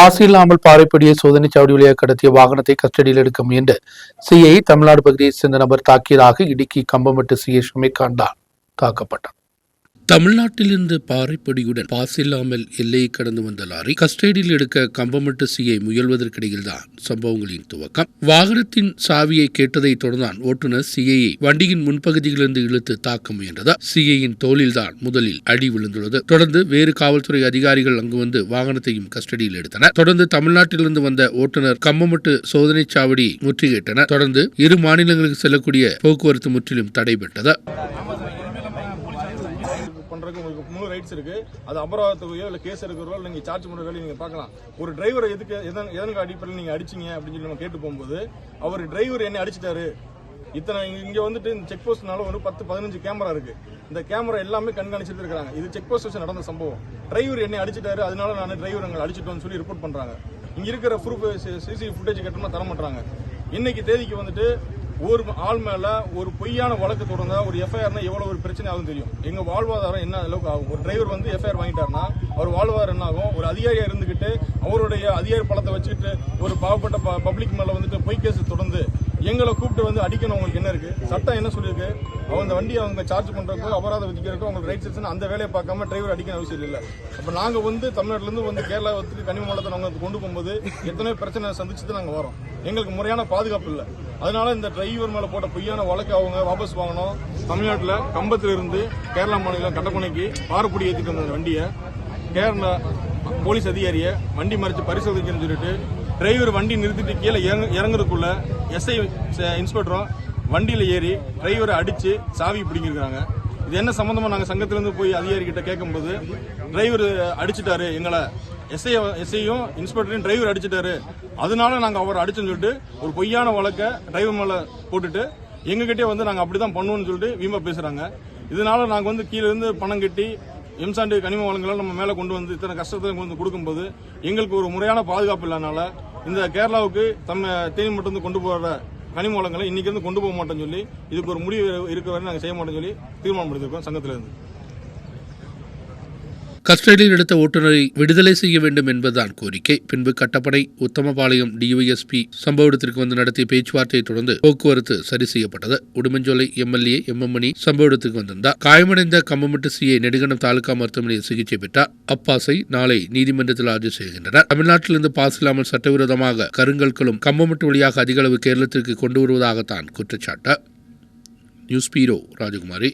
பாசி இல்லாமல் பாறைப்படியை சோதனை சாவடி வழியாக கடத்திய வாகனத்தை கஸ்டடியில் எடுக்க முயன்ற சிஐ தமிழ்நாடு பகுதியைச் சேர்ந்த நபர் தாக்கியதாக இடுக்கி கம்பமட்டு சிஐ ஷமிகாண்டா தாக்கப்பட்டார் தமிழ்நாட்டிலிருந்து பாறைப்படியுடன் பாசில்லாமல் எல்லையை கடந்து வந்த லாரி கஸ்டடியில் எடுக்க கம்பமட்டு சிஐ முயல்வதற்கிடையில்தான் சம்பவங்களின் துவக்கம். வாகனத்தின் சாவியை கேட்டதை தொடர்ந்தான் ஓட்டுநர் சிஐயை வண்டியின் முன்பகுதியிலிருந்து இழுத்து தாக்க முயன்றதா சிஐயின் தோளில்தான் முதலில் அடி விழுந்துள்ளது. தொடர்ந்து வேறு காவல்துறை அதிகாரிகள் அங்கு வந்து வாகனத்தையும் கஸ்டடியில் எடுத்தனர். தொடர்ந்து தமிழ்நாட்டிலிருந்து வந்த ஓட்டுநர் கம்பமட்டு சோதனைச் சாவடி முற்றுகையிட்டனர். தொடர்ந்து இரு மாநிலங்களுக்கு செல்லக்கூடிய போக்குவரத்து முற்றிலும் தடைபட்டது. பண்ணுறதுக்கு உங்களுக்கு முழு ரைட்ஸ் இருக்குது அது அபராதத்தையோ இல்லை கேஸ் எடுக்கிறோ இல்லை நீங்கள் சார்ஜ் பண்ணுற வேலையை நீங்கள் பார்க்கலாம். ஒரு டிரைவரை எதுக்கு எதன் எதனுக்கு அடிப்படையில் நீங்கள் அடிச்சீங்க அப்படின்னு சொல்லி நம்ம கேட்டு போகும்போது அவர் டிரைவர் என்ன அடிச்சிட்டாரு. இத்தனை இங்கே வந்துட்டு இந்த செக் போஸ்ட்னால ஒரு பத்து பதினஞ்சு கேமரா இருக்கு. இந்த கேமரா எல்லாமே கண்காணிச்சுட்டு இருக்காங்க. இது செக் போஸ்ட் வச்சு நடந்த சம்பவம். டிரைவர் என்னை அடிச்சிட்டாரு அதனால நான் டிரைவர் எங்களை அடிச்சிட்டோம்னு சொல்லி ரிப்போர்ட் பண்ணுறாங்க இங்கே இருக்கிற ப்ரூஃப் சிசிடிவி ஃபுட்டேஜ் கட்டணமாக தர மாட்டாங்க இன்னைக்கு தேதிக்கு வந்துட்டு ஒரு ஆள் மேல ஒரு பொய்யான வழக்கு தொடர்ந்தா ஒரு எஃப்ஐஆர்னா எவ்வளவு ஒரு பிரச்சனை ஆகும் தெரியும். எங்க வாழ்வாதாரம் என்ன அளவுக்கு ஆகும்? ஒரு டிரைவர் வந்து எஃப்ஐஆர் வாங்கிட்டாருன்னா அவர் வாழ்வாதாரம் என்ன ஆகும்? ஒரு அதிகாரியா இருந்துகிட்டு அவருடைய அதிகாரி பழத்தை வச்சுட்டு ஒரு பாவப்பட்ட பப்ளிக் மேல வந்துட்டு பொய் கேஸ் தொடர்ந்து எங்களை கூப்பிட்டு வந்து அடிக்கணும். உங்களுக்கு என்ன இருக்கு? சட்டம் என்ன சொல்லியிருக்கு? அவங்க அந்த வண்டியை அவங்க சார்ஜ் பண்றதுக்கோ அபராதம் விதிக்கிறதுக்கோ உங்களுக்கு ரைட் செக்ஷன் அந்த வேலையை பார்க்காம டிரைவர் அடிக்கணும் அவசியம் இல்லை. அப்ப நாங்க வந்து தமிழ்நாட்டிலிருந்து வந்து கேரளா வந்து கனிம நாங்க கொண்டு போகும்போது எத்தனையோ பிரச்சனை சந்திச்சுட்டு நாங்க வரோம். எங்களுக்கு முறையான பாதுகாப்பு இல்லை. அதனால இந்த டிரைவர் மேல போட்ட பொய்யான வழக்கு அவங்க வாபஸ் வாங்கணும். தமிழ்நாட்டில் கம்பத்தில் இருந்து கேரளா மாநிலம் கட்டப்பனைக்கு பாரப்புடி ஏற்றிட்டு வந்த வண்டியை கேரளா போலீஸ் அதிகாரியை வண்டி மறைச்சு பரிசோதிக்கணும்னு சொல்லிட்டு டிரைவர் வண்டி நிறுத்திட்டு கீழே இறங்கு- இறங்குறதுக்குள்ள எஸ்ஐ இன்ஸ்பெக்டரும் வண்டியில் ஏறி டிரைவரை அடிச்சு சாவி பிடிங்கிருக்கிறாங்க. இது என்ன சம்பந்தமா நாங்க சங்கத்திலிருந்து போய் அதிகாரி கிட்ட கேட்கும்போது டிரைவர் அடிச்சிட்டாரு எங்களை எஸ்ஐ எஸ்ஐயும் இன்ஸ்பெக்டரையும் டிரைவர் அடிச்சிட்டாரு. அதனால நாங்க அவர் அடிச்சுன்னு சொல்லிட்டு ஒரு பொய்யான வழக்க டிரைவர் மேல போட்டுட்டு எங்ககிட்டே வந்து நாங்க அப்படிதான் பண்ணுவோம்னு சொல்லிட்டு வீம்பா பேசுறாங்க. இதனால நாங்க வந்து கீழே இருந்து பணம் கட்டி எம்சாண்டு கனிம வளங்களை நம்ம மேலே கொண்டு வந்து இத்தனை கஷ்டத்தை கொண்டு வந்து கொடுக்கும்போது எங்களுக்கு ஒரு முறையான பாதுகாப்பு இல்லாதனால இந்த கேரளாவுக்கு தம்ம தேனி மட்டும் வந்து கொண்டு போகிற கனிம வளங்களை இன்னைக்கு வந்து கொண்டு போக மாட்டோம்னு சொல்லி இதுக்கு ஒரு முடிவு இருக்கிற வரை நாங்கள் செய்ய மாட்டோம்னு சொல்லி தீர்மானம் எடுத்திருக்கோம் சங்கத்துல இருந்து கஸ்டடியில் எடுத்த ஓட்டுநரை விடுதலை செய்ய வேண்டும் என்பதுதான் கோரிக்கை. பின்பு கட்டப்படை உத்தமபாளையம் டிஒஎஸ்பி சம்பவ இடத்திற்கு வந்து நடத்திய பேச்சுவார்த்தையை தொடர்ந்து போக்குவரத்து சரி செய்யப்பட்டது. Udumbanchola MLA M M Mani சம்பவ இடத்துக்கு வந்திருந்தார். காயமடைந்த கம்பமட்டு சிஐ நெடுங்கணம் தாலுகா மருத்துவமனையில் சிகிச்சை பெற்றார். அப்பாஸை நாளை நீதிமன்றத்தில் ஆஜர் செய்கின்றனர். தமிழ்நாட்டிலிருந்து பாஸ் இல்லாமல் சட்டவிரோதமாக கருங்கற்களும் கம்பமட்டு வழியாக அதிக அளவு கேரளத்திற்கு கொண்டு வருவதாகத்தான் குற்றச்சாட்டு. News bureau Rajakumari.